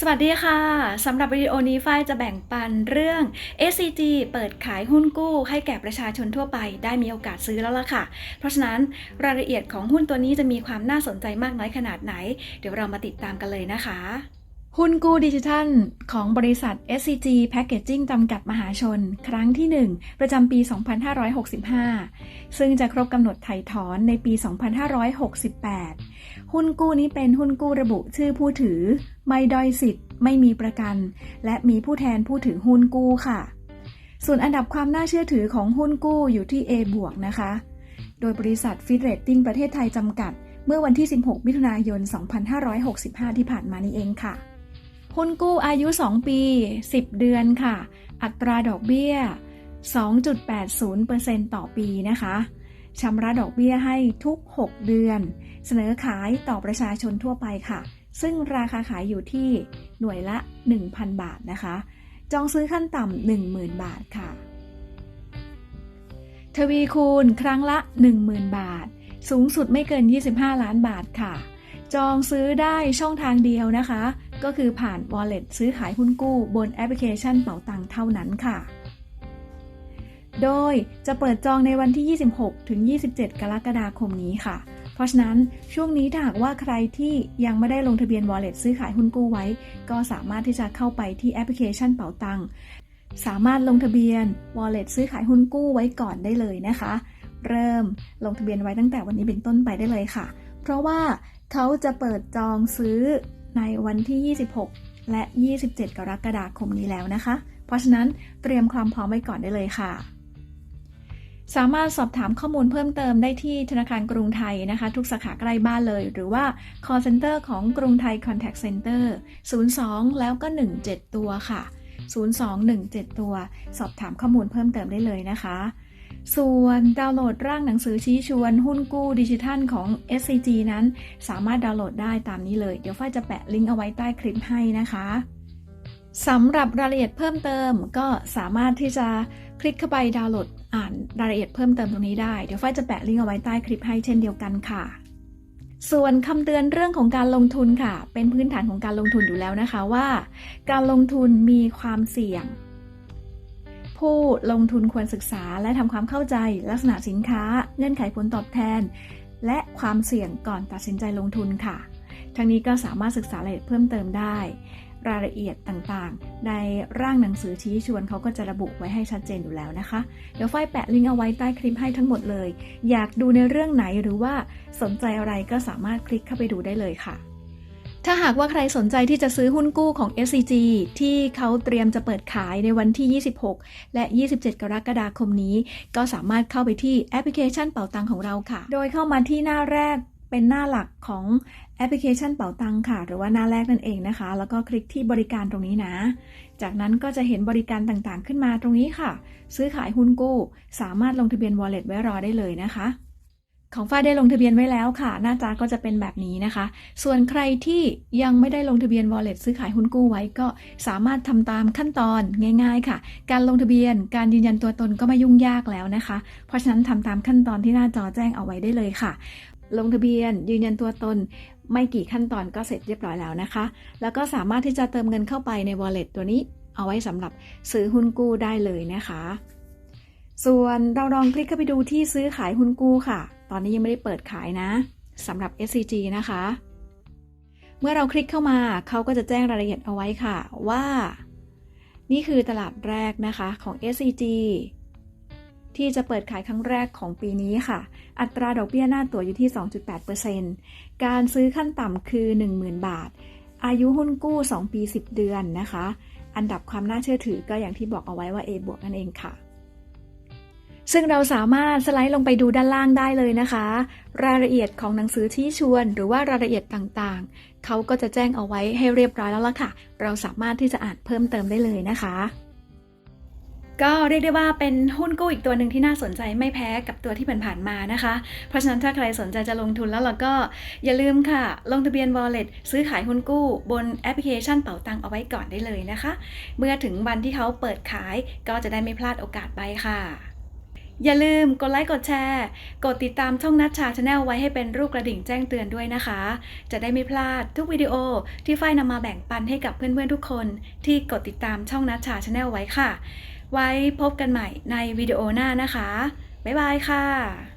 สวัสดีค่ะ สำหรับวิดีโอนี้ฝ้ายจะแบ่งปันเรื่อง SCG เปิดขายหุ้นกู้ให้แก่ประชาชนทั่วไปได้มีโอกาสซื้อแล้วล่ะค่ะ เพราะฉะนั้นรายละเอียดของหุ้นตัวนี้จะมีความน่าสนใจมากน้อยขนาดไหน เดี๋ยวเรามาติดตามกันเลยนะคะหุ้นกู้ดิจิทัล ของบริษัท SCG Packaging จำกัดมหาชน ครั้งที่ 1 ประจำปี 2565 ซึ่งจะครบกำหนดไถ่ถอนในปี 2568 หุ้นกู้นี้เป็นหุ้นกู้ระบุชื่อผู้ถือ ไม่ด้อยสิทธิ์ ไม่มีประกัน และมีผู้แทนผู้ถือหุ้นกู้ค่ะ ส่วนอันดับความน่าเชื่อถือของหุ้นกู้อยู่ที่ A บวกนะคะ โดยบริษัทฟิตเรตติ้งประเทศไทยจำกัด เมื่อวันที่ 16 มิถุนายน 2565 ที่ผ่านมานี้เองค่ะ หุ้นกู้อายุ 2 ปี 10 เดือนค่ะ อัตราดอกเบี้ย 2.80%ต่อปีนะคะ ชำระดอกเบี้ยให้ทุก 6 เดือน เสนอขายต่อประชาชนทั่วไปค่ะ ซึ่งราคาขายอยู่ที่หน่วยละ 1,000 บาทนะคะ จองซื้อขั้นต่ำ10,000 บาทค่ะ ทวีคูณครั้งละ 10,000 บาท สูงสุดไม่เกิน 25 ล้านบาทค่ะ จองซื้อได้ช่องทางเดียวนะคะ ก็คือผ่าน wallet ซื้อขายหุ้นกู้บนแอปพลิเคชันเป๋าตังเท่านั้นค่ะ โดยจะเปิดจองในวันที่ 26 ถึง 27 กรกฎาคมนี้ค่ะ เพราะฉะนั้นช่วงนี้ถ้าหากว่าใครที่ยังไม่ได้ลงทะเบียน wallet ซื้อขายหุ้นกู้ไว้ ก็สามารถที่จะเข้าไปที่แอปพลิเคชันเป๋าตังสามารถลงทะเบียน wallet ซื้อขายหุ้นกู้ไว้ก่อนได้เลยนะคะ เริ่มลงทะเบียนไว้ตั้งแต่วันนี้เป็นต้นไปได้เลยค่ะ เพราะว่าเขาจะเปิดจองซื้อในวันที่ 26 และ 27 กรกฎาคมนี้แล้วนะคะ เพราะฉะนั้นเตรียมความพร้อมไว้ก่อนได้เลยค่ะ สามารถสอบถามข้อมูลเพิ่มเติมได้ที่ธนาคารกรุงไทยนะคะ ทุกสาขาใกล้บ้านเลย หรือว่า call center ของกรุงไทย contact center 02 แล้วก็ 17 ตัวค่ะ 0217ตัว สอบถามข้อมูลเพิ่มเติมได้เลยนะคะ ส่วนดาวน์โหลดร่างหนังสือชี้ชวนหุ้นกู้ดิจิทัลของ SCG นั้น สามารถดาวน์โหลดได้ตามนี้เลย เดี๋ยวฝ้ายจะแปะลิงก์เอาไว้ใต้คลิปให้นะคะสำหรับรายละเอียดเพิ่มเติมก็สามารถที่จะคลิกเข้าไปดาวน์โหลด อ่านรายละเอียดเพิ่มเติมตรงนี้ได้ เดี๋ยวฝ้ายจะแปะลิงก์เอาไว้ใต้คลิปให้เช่นเดียวกันค่ะ ส่วนคำเตือนเรื่องของการลงทุนค่ะ เป็นพื้นฐานของการลงทุนอยู่แล้วนะคะว่า การลงทุนมีความเสี่ยง ผู้ลงทุนควรศึกษาและทำความเข้าใจลักษณะสินค้า เงื่อนไขผลตอบแทน และความเสี่ยงก่อนตัดสินใจลงทุนค่ะทั้งนี้ก็สามารถศึกษารายละเอียดเพิ่มเติมได้ รายละเอียดต่างๆ ในร่างหนังสือชี้ชวนเขาก็จะระบุไว้ให้ชัดเจนอยู่แล้วนะคะ เดี๋ยวฝ้ายแปะลิงก์เอาไว้ใต้คลิปให้ทั้งหมดเลย อยากดูในเรื่องไหนหรือว่าสนใจอะไรก็สามารถคลิกเข้าไปดูได้เลยค่ะถ้าหากว่าใครสนใจที่จะซื้อหุ้นกู้ของ SCG ที่เขาเตรียมจะเปิดขายในวันที่ 26 และ 27 กรกฎาคมนี้ ก็สามารถเข้าไปที่แอปพลิเคชันเป๋าตังของเราค่ะ โดยเข้ามาที่หน้าแรก เป็นหน้าหลักของแอปพลิเคชันเป๋าตังค่ะ หรือว่าหน้าแรกนั่นเองนะคะ แล้วก็คลิกที่บริการตรงนี้นะ จากนั้นก็จะเห็นบริการต่างๆ ขึ้นมาตรงนี้ค่ะ ซื้อขายหุ้นกู้ สามารถลงทะเบียน wallet ไว้รอได้เลยนะคะของฝ้ายได้ลงทะเบียนไว้แล้วค่ะ หน้าตาก็จะเป็นแบบนี้นะคะ ส่วนใครที่ยังไม่ได้ลงทะเบียน wallet ซื้อขายหุ้นกู้ไว้ก็สามารถทำตามขั้นตอนง่าย ๆ ค่ะ การลงทะเบียน การยืนยันตัวตนก็ไม่ยุ่งยากแล้วนะคะ เพราะฉะนั้นทำตามขั้นตอนที่หน้าจอแจ้งเอาไว้ได้เลยค่ะ ลงทะเบียน ยืนยันตัวตน ไม่กี่ขั้นตอนก็เสร็จเรียบร้อยแล้วนะคะ แล้วก็สามารถที่จะเติมเงินเข้าไปใน wallet ตัวนี้ เอาไว้สำหรับซื้อหุ้นกู้ได้เลยนะคะ ส่วนเราลองคลิกเข้าไปดูที่ซื้อขายหุ้นกู้ค่ะ ตอนนี้ยังไม่ได้เปิดขายนะสำหรับ SCG นะคะ เมื่อเราคลิกเข้ามาเขาก็จะแจ้งรายละเอียดเอาไว้ค่ะว่า นี่คือตลาดแรกนะคะของ SCG ที่จะเปิดขายครั้งแรกของปีนี้ค่ะ อัตราดอกเบี้ยหน้าตั๋วอยู่ที่ 2.8%การซื้อขั้นต่ำคือ 10,000 บาท อายุหุ้นกู้ 2 ปี 10 เดือนนะคะ อันดับความน่าเชื่อถือก็อย่างที่บอกเอาไว้ว่า A บวกนั่นเองค่ะ ซึ่งเราสามารถสไลด์ลงไปดูด้านล่างได้เลยนะคะ รายละเอียดของหนังสือที่ชวน หรือว่ารายละเอียดต่างๆ เขาก็จะแจ้งเอาไว้ให้เรียบร้อยแล้วล่ะค่ะ เราสามารถที่จะอ่านเพิ่มเติมได้เลยนะคะ ก็เรียกได้ว่าเป็นหุ้นกู้อีกตัวหนึ่งที่น่าสนใจไม่แพ้กับตัวที่ผ่านๆมานะคะ เพราะฉะนั้นถ้าใครสนใจจะลงทุนแล้วเราก็อย่าลืมค่ะ ลงทะเบียน Wallet ซื้อขายหุ้นกู้บนแอปพลิเคชันเป๋าตังเอาไว้ก่อนได้เลยนะคะ เมื่อถึงวันที่เขาเปิดขายก็จะได้ไม่พลาดโอกาสไปค่ะ อย่าลืมกดไลค์กดแชร์ กดติดตามช่องนัชชาชาแนลไว้ให้เป็นรูปกระดิ่งแจ้งเตือนด้วยนะคะ จะได้ไม่พลาดทุกวิดีโอที่ไฟายนำมาแบ่งปันให้กับเพื่อนๆทุกคน ที่กดติดตามช่องนัชชาชาแนลไว้ค่ะไว้พบกันใหม่ในวิดีโอหน้านะคะ บ๊ายบายค่ะ